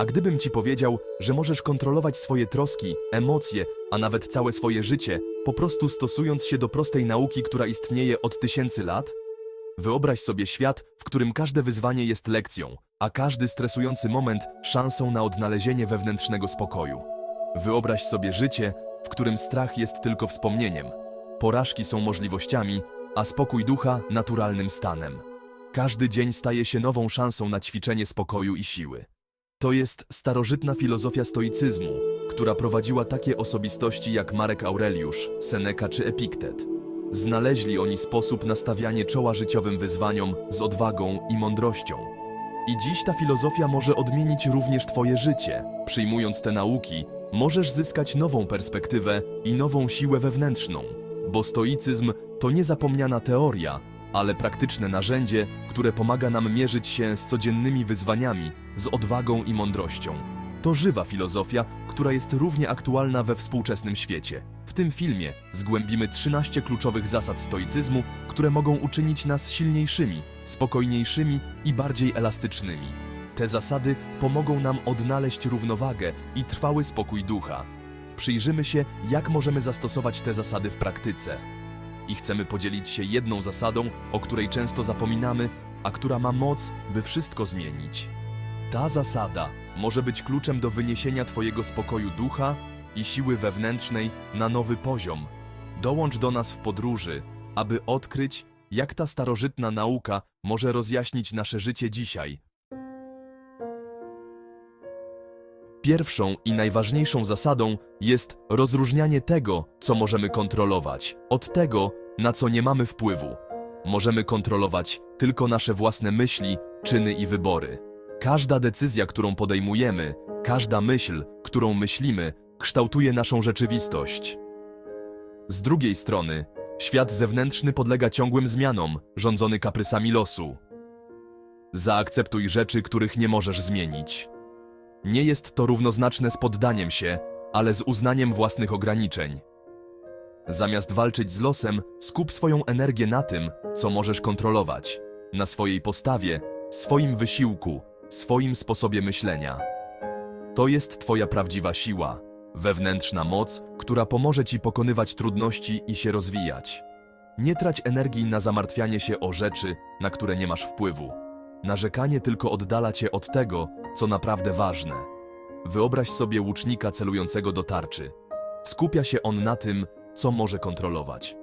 A gdybym ci powiedział, że możesz kontrolować swoje troski, emocje, a nawet całe swoje życie, po prostu stosując się do prostej nauki, która istnieje od tysięcy lat? Wyobraź sobie świat, w którym każde wyzwanie jest lekcją, a każdy stresujący moment szansą na odnalezienie wewnętrznego spokoju. Wyobraź sobie życie, w którym strach jest tylko wspomnieniem, porażki są możliwościami, a spokój ducha naturalnym stanem. Każdy dzień staje się nową szansą na ćwiczenie spokoju i siły. To jest starożytna filozofia stoicyzmu, która prowadziła takie osobistości jak Marek Aureliusz, Seneca czy Epiktet. Znaleźli oni sposób na stawianie czoła życiowym wyzwaniom z odwagą i mądrością. I dziś ta filozofia może odmienić również Twoje życie. Przyjmując te nauki, możesz zyskać nową perspektywę i nową siłę wewnętrzną, bo stoicyzm to niezapomniana teoria, ale praktyczne narzędzie, które pomaga nam mierzyć się z codziennymi wyzwaniami z odwagą i mądrością. To żywa filozofia, która jest równie aktualna we współczesnym świecie. W tym filmie zgłębimy 13 kluczowych zasad stoicyzmu, które mogą uczynić nas silniejszymi, spokojniejszymi i bardziej elastycznymi. Te zasady pomogą nam odnaleźć równowagę i trwały spokój ducha. Przyjrzymy się, jak możemy zastosować te zasady w praktyce. I chcemy podzielić się jedną zasadą, o której często zapominamy, a która ma moc, by wszystko zmienić. Ta zasada może być kluczem do wyniesienia Twojego spokoju ducha i siły wewnętrznej na nowy poziom. Dołącz do nas w podróży, aby odkryć, jak ta starożytna nauka może rozjaśnić nasze życie dzisiaj. Pierwszą i najważniejszą zasadą jest rozróżnianie tego, co możemy kontrolować, od tego, na co nie mamy wpływu. Możemy kontrolować tylko nasze własne myśli, czyny i wybory. Każda decyzja, którą podejmujemy, każda myśl, którą myślimy, kształtuje naszą rzeczywistość. Z drugiej strony, świat zewnętrzny podlega ciągłym zmianom, rządzony kaprysami losu. Zaakceptuj rzeczy, których nie możesz zmienić. Nie jest to równoznaczne z poddaniem się, ale z uznaniem własnych ograniczeń. Zamiast walczyć z losem, skup swoją energię na tym, co możesz kontrolować, na swojej postawie, swoim wysiłku, swoim sposobie myślenia. To jest Twoja prawdziwa siła, wewnętrzna moc, która pomoże Ci pokonywać trudności i się rozwijać. Nie trać energii na zamartwianie się o rzeczy, na które nie masz wpływu. Narzekanie tylko oddala Cię od tego, co naprawdę ważne. Wyobraź sobie łucznika celującego do tarczy. Skupia się on na tym, co może kontrolować.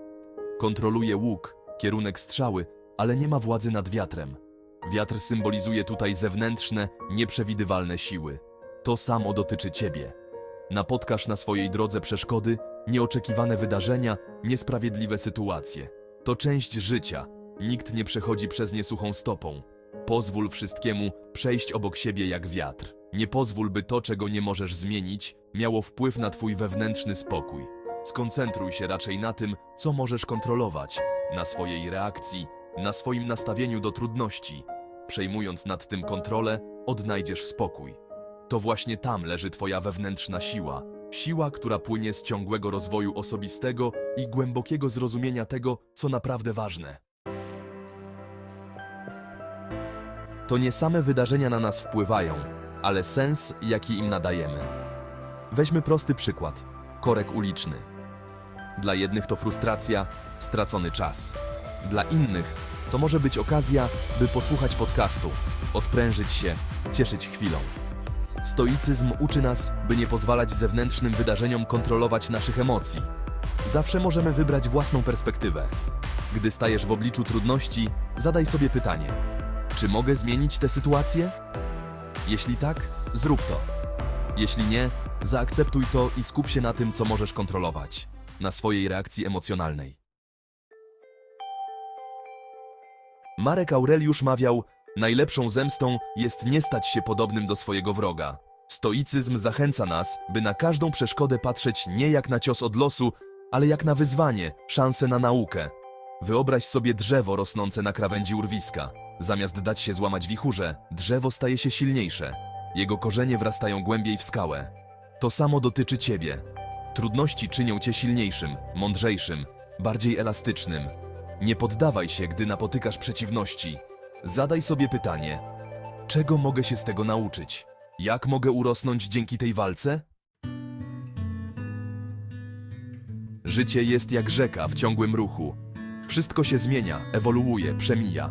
Kontroluje łuk, kierunek strzały, ale nie ma władzy nad wiatrem. Wiatr symbolizuje tutaj zewnętrzne, nieprzewidywalne siły. To samo dotyczy ciebie. Napotkasz na swojej drodze przeszkody, nieoczekiwane wydarzenia, niesprawiedliwe sytuacje. To część życia. Nikt nie przechodzi przez nie suchą stopą. Pozwól wszystkiemu przejść obok siebie jak wiatr. Nie pozwól, by to, czego nie możesz zmienić, miało wpływ na twój wewnętrzny spokój. Skoncentruj się raczej na tym, co możesz kontrolować, na swojej reakcji, na swoim nastawieniu do trudności. Przejmując nad tym kontrolę, odnajdziesz spokój. To właśnie tam leży Twoja wewnętrzna siła. Siła, która płynie z ciągłego rozwoju osobistego i głębokiego zrozumienia tego, co naprawdę ważne. To nie same wydarzenia na nas wpływają, ale sens, jaki im nadajemy. Weźmy prosty przykład: korek uliczny. Dla jednych to frustracja, stracony czas. Dla innych to może być okazja, by posłuchać podcastu, odprężyć się, cieszyć chwilą. Stoicyzm uczy nas, by nie pozwalać zewnętrznym wydarzeniom kontrolować naszych emocji. Zawsze możemy wybrać własną perspektywę. Gdy stajesz w obliczu trudności, zadaj sobie pytanie: czy mogę zmienić tę sytuację? Jeśli tak, zrób to. Jeśli nie, zaakceptuj to i skup się na tym, co możesz kontrolować na swojej reakcji emocjonalnej. Marek Aureliusz mawiał: Najlepszą zemstą jest nie stać się podobnym do swojego wroga. Stoicyzm zachęca nas, by na każdą przeszkodę patrzeć nie jak na cios od losu, ale jak na wyzwanie, szansę na naukę. Wyobraź sobie drzewo rosnące na krawędzi urwiska. Zamiast dać się złamać wichurze, drzewo staje się silniejsze. Jego korzenie wrastają głębiej w skałę. To samo dotyczy ciebie. Trudności czynią cię silniejszym, mądrzejszym, bardziej elastycznym. Nie poddawaj się, gdy napotykasz przeciwności. Zadaj sobie pytanie: czego mogę się z tego nauczyć? Jak mogę urosnąć dzięki tej walce? Życie jest jak rzeka w ciągłym ruchu. Wszystko się zmienia, ewoluuje, przemija.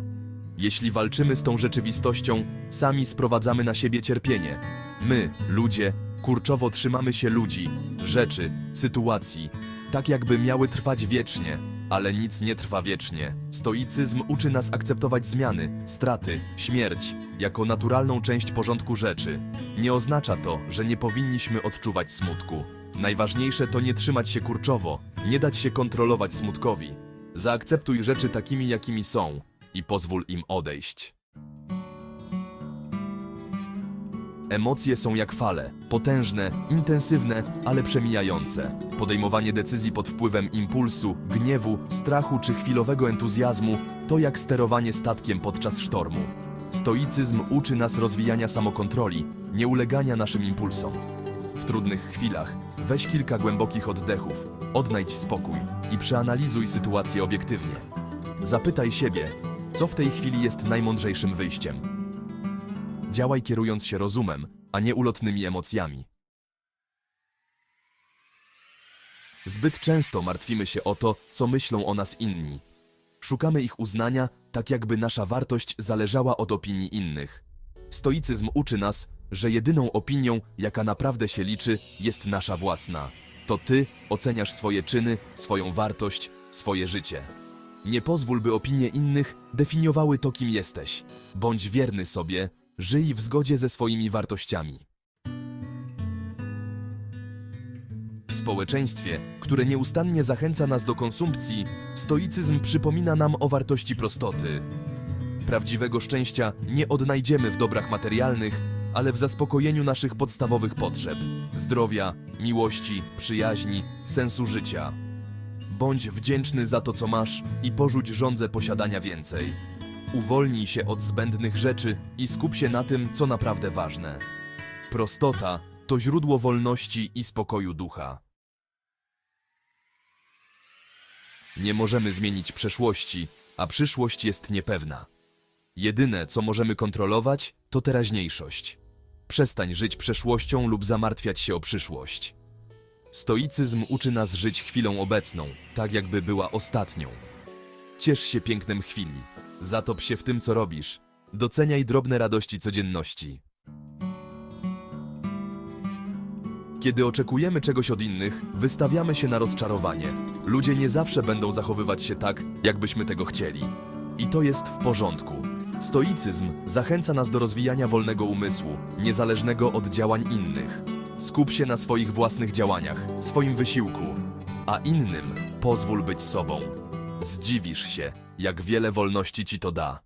Jeśli walczymy z tą rzeczywistością, sami sprowadzamy na siebie cierpienie. My, ludzie, kurczowo trzymamy się ludzi, rzeczy, sytuacji, tak jakby miały trwać wiecznie, ale nic nie trwa wiecznie. Stoicyzm uczy nas akceptować zmiany, straty, śmierć jako naturalną część porządku rzeczy. Nie oznacza to, że nie powinniśmy odczuwać smutku. Najważniejsze to nie trzymać się kurczowo, nie dać się kontrolować smutkowi. Zaakceptuj rzeczy takimi, jakimi są i pozwól im odejść. Emocje są jak fale, potężne, intensywne, ale przemijające. Podejmowanie decyzji pod wpływem impulsu, gniewu, strachu czy chwilowego entuzjazmu to jak sterowanie statkiem podczas sztormu. Stoicyzm uczy nas rozwijania samokontroli, nie ulegania naszym impulsom. W trudnych chwilach weź kilka głębokich oddechów, odnajdź spokój i przeanalizuj sytuację obiektywnie. Zapytaj siebie, co w tej chwili jest najmądrzejszym wyjściem. Działaj kierując się rozumem, a nie ulotnymi emocjami. Zbyt często martwimy się o to, co myślą o nas inni. Szukamy ich uznania, tak jakby nasza wartość zależała od opinii innych. Stoicyzm uczy nas, że jedyną opinią, jaka naprawdę się liczy, jest nasza własna. To ty oceniasz swoje czyny, swoją wartość, swoje życie. Nie pozwól, by opinie innych definiowały to, kim jesteś. Bądź wierny sobie, żyj w zgodzie ze swoimi wartościami. W społeczeństwie, które nieustannie zachęca nas do konsumpcji, stoicyzm przypomina nam o wartości prostoty. Prawdziwego szczęścia nie odnajdziemy w dobrach materialnych, ale w zaspokojeniu naszych podstawowych potrzeb zdrowia, miłości, przyjaźni, sensu życia. Bądź wdzięczny za to, co masz i porzuć żądzę posiadania więcej. Uwolnij się od zbędnych rzeczy i skup się na tym, co naprawdę ważne. Prostota to źródło wolności i spokoju ducha. Nie możemy zmienić przeszłości, a przyszłość jest niepewna. Jedyne, co możemy kontrolować, to teraźniejszość. Przestań żyć przeszłością lub zamartwiać się o przyszłość. Stoicyzm uczy nas żyć chwilą obecną, tak jakby była ostatnią. Ciesz się pięknem chwili. Zatop się w tym, co robisz. Doceniaj drobne radości codzienności. Kiedy oczekujemy czegoś od innych, wystawiamy się na rozczarowanie. Ludzie nie zawsze będą zachowywać się tak, jakbyśmy tego chcieli. I to jest w porządku. Stoicyzm zachęca nas do rozwijania wolnego umysłu, niezależnego od działań innych. Skup się na swoich własnych działaniach, swoim wysiłku, a innym pozwól być sobą. Zdziwisz się, jak wiele wolności ci to da.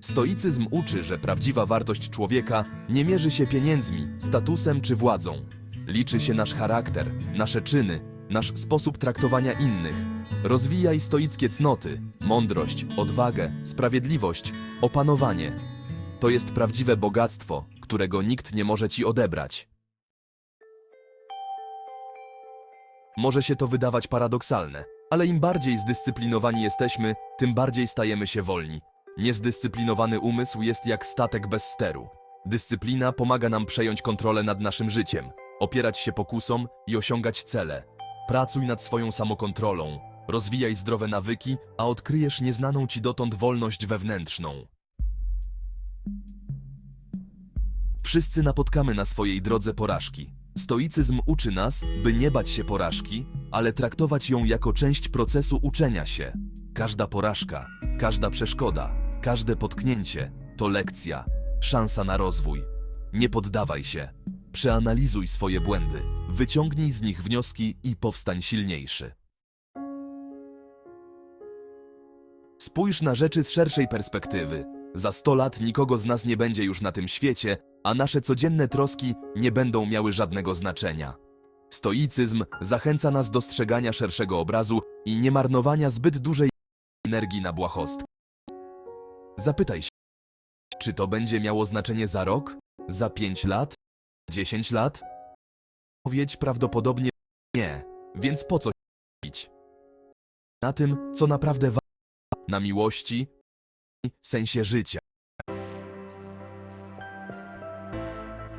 Stoicyzm uczy, że prawdziwa wartość człowieka nie mierzy się pieniędzmi, statusem czy władzą. Liczy się nasz charakter, nasze czyny, nasz sposób traktowania innych. Rozwijaj stoickie cnoty, mądrość, odwagę, sprawiedliwość, opanowanie. To jest prawdziwe bogactwo, którego nikt nie może ci odebrać. Może się to wydawać paradoksalne, ale im bardziej zdyscyplinowani jesteśmy, tym bardziej stajemy się wolni. Niezdyscyplinowany umysł jest jak statek bez steru. Dyscyplina pomaga nam przejąć kontrolę nad naszym życiem, opierać się pokusom i osiągać cele. Pracuj nad swoją samokontrolą, rozwijaj zdrowe nawyki, a odkryjesz nieznaną ci dotąd wolność wewnętrzną. Wszyscy napotkamy na swojej drodze porażki. Stoicyzm uczy nas, by nie bać się porażki, ale traktować ją jako część procesu uczenia się. Każda porażka, każda przeszkoda, każde potknięcie to lekcja, szansa na rozwój. Nie poddawaj się. Przeanalizuj swoje błędy, wyciągnij z nich wnioski i powstań silniejszy. Spójrz na rzeczy z szerszej perspektywy. Za 100 lat nikogo z nas nie będzie już na tym świecie, a nasze codzienne troski nie będą miały żadnego znaczenia. Stoicyzm zachęca nas do strzegania szerszego obrazu i nie marnowania zbyt dużej energii na błahostki. Zapytaj się, czy to będzie miało znaczenie za rok, za 5 lat, 10 lat? Odpowiedź prawdopodobnie nie, więc po co się? Na tym, co naprawdę ważne, na miłości, sensie życia.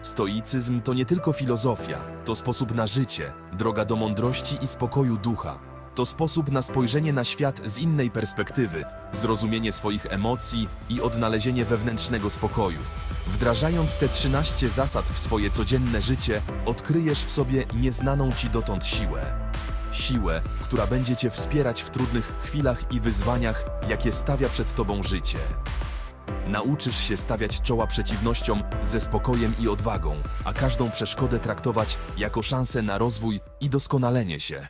Stoicyzm to nie tylko filozofia, to sposób na życie, droga do mądrości i spokoju ducha. To sposób na spojrzenie na świat z innej perspektywy, zrozumienie swoich emocji i odnalezienie wewnętrznego spokoju. Wdrażając te 13 zasad w swoje codzienne życie, odkryjesz w sobie nieznaną ci dotąd siłę. Siłę, która będzie cię wspierać w trudnych chwilach i wyzwaniach, jakie stawia przed tobą życie. Nauczysz się stawiać czoła przeciwnościom ze spokojem i odwagą, a każdą przeszkodę traktować jako szansę na rozwój i doskonalenie się.